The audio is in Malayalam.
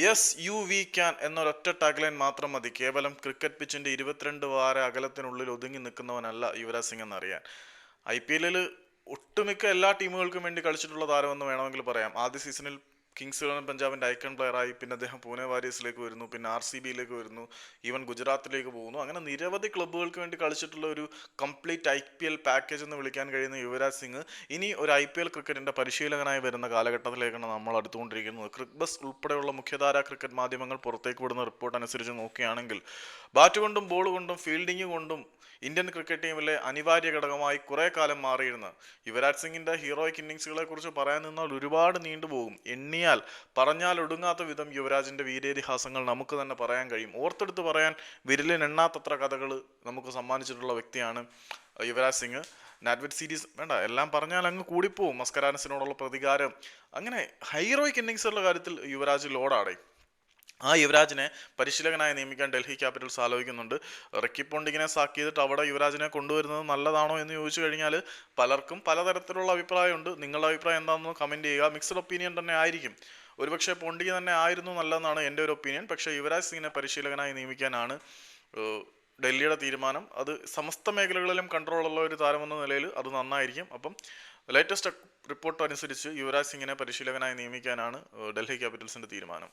യെസ് യു വി ക്യാൻ എന്നൊരൊറ്റ ടാഗ്ലൈൻ മാത്രം മതി. കേവലം ക്രിക്കറ്റ് പിച്ചിന്റെ ഇരുപത്തിരണ്ട് വാര അകലത്തിനുള്ളിൽ ഒതുങ്ങി നിൽക്കുന്നവനല്ല യുവരാജ് സിംഗ് എന്നറിയാൻ. ഐ പി എല്ലിൽ ഒട്ടുമിക്ക എല്ലാ ടീമുകൾക്കും വേണ്ടി കളിച്ചിട്ടുള്ള താരമെന്ന് വേണമെങ്കിൽ പറയാം. ആദ്യ സീസണിൽ കിങ്സ് ഇലവൻ പഞ്ചാബിന്റെ ഐക്കൺ പ്ലെയറായി പിന്നെ അദ്ദേഹം പൂനെ വാരിയേഴ്സിലേക്ക് വരുന്നു പിന്നെ ആർ സി ബിയിലേക്ക് വരുന്നു ഈവൻ ഗുജറാത്തിലേക്ക് പോകുന്നു. അങ്ങനെ നിരവധി ക്ലബ്ബുകൾക്ക് വേണ്ടി കളിച്ചിട്ടുള്ള ഒരു complete I P L package എന്ന് വിളിക്കാൻ കഴിയുന്ന യുവരാജ് സിംഗ് ഇനി ഒരു ഐ പി എൽ ക്രിക്കറ്റിന്റെ പരിശീലകനായി വരുന്ന കാലഘട്ടത്തിലേക്കാണ് നമ്മൾ അടുത്തുകൊണ്ടിരിക്കുന്നത്. ക്രിക്ക് ബസ് ഉൾപ്പെടെയുള്ള മുഖ്യധാര ക്രിക്കറ്റ് മാധ്യമങ്ങൾ പുറത്തേക്ക് വിടുന്ന റിപ്പോർട്ട് അനുസരിച്ച് നോക്കുകയാണെങ്കിൽ ബാറ്റ് കൊണ്ടും ബോൾ കൊണ്ടും ഫീൽഡിംഗ് കൊണ്ടും ഇന്ത്യൻ ക്രിക്കറ്റ് ടീമിലെ അനിവാര്യ ഘടകമായി കുറെ കാലം മാറിയിരുന്ന. യുവരാജ് സിംഗിന്റെ ഹീറോയിക് ഇന്നിങ്സുകളെ കുറിച്ച് പറയാൻ നിന്നാൽ ഒരുപാട് നീണ്ടുപോകും എണ്ണിയാൽ പറഞ്ഞാൽ ഒടുങ്ങാത്ത വിധം യുവരാജിന്റെ വീരേതിഹാസങ്ങൾ നമുക്ക് തന്നെ പറയാൻ കഴിയും. ഓർത്തെടുത്ത് പറയാൻ വിരലിനെണ്ണാത്തത്ര കഥകൾ നമുക്ക് സമ്മാനിച്ചിട്ടുള്ള വ്യക്തിയാണ് യുവരാജ് സിംഗ്. നാറ്റ്വെറ്റ് സീരീസ് വേണ്ട എല്ലാം പറഞ്ഞാൽ അങ്ങ് കൂടിപ്പോവും. മസ്കരാനസിനോടുള്ള പ്രതികാരം. അങ്ങനെ ഹൈറോയിക് ഇന്നിങ്സുകളുടെ കാര്യത്തിൽ യുവരാജ് ലോഡാടേ ആ യുവരാജിനെ പരിശീലകനായി നിയമിക്കാൻ ഡൽഹി ക്യാപിറ്റൽസ് ആലോചിക്കുന്നുണ്ട്. റിക്കി പോണ്ടിങ്ങിനെ സാക്ക് ചെയ്തിട്ട് അവിടെ യുവരാജിനെ കൊണ്ടുവരുന്നത് നല്ലതാണോ എന്ന് ചോദിച്ചു കഴിഞ്ഞാൽ പലർക്കും പലതരത്തിലുള്ള അഭിപ്രായമുണ്ട്. നിങ്ങളുടെ അഭിപ്രായം എന്താണെന്ന് കമന്റ് ചെയ്യുക. മിക്സഡ് ഒപ്പീനിയൻ തന്നെ ആയിരിക്കും. ഒരുപക്ഷെ പോണ്ടിങ് തന്നെ ആയിരുന്നു നല്ലതെന്നാണ് എന്റെ ഒരു ഒപ്പീനിയൻ പക്ഷേ യുവരാജ് സിംഗിനെ പരിശീലകനായി നിയമിക്കാനാണ് ഡൽഹിയുടെ തീരുമാനം. അത് സമസ്ത മേഖലകളിലും കൺട്രോളുള്ള ഒരു താരമെന്ന നിലയിൽ അത് നന്നായിരിക്കും. അപ്പം ലേറ്റസ്റ്റ് റിപ്പോർട്ട് അനുസരിച്ച് യുവരാജ് സിംഗിനെ പരിശീലകനായി നിയമിക്കാനാണ് ഡൽഹി ക്യാപിറ്റൽസിന്റെ തീരുമാനം.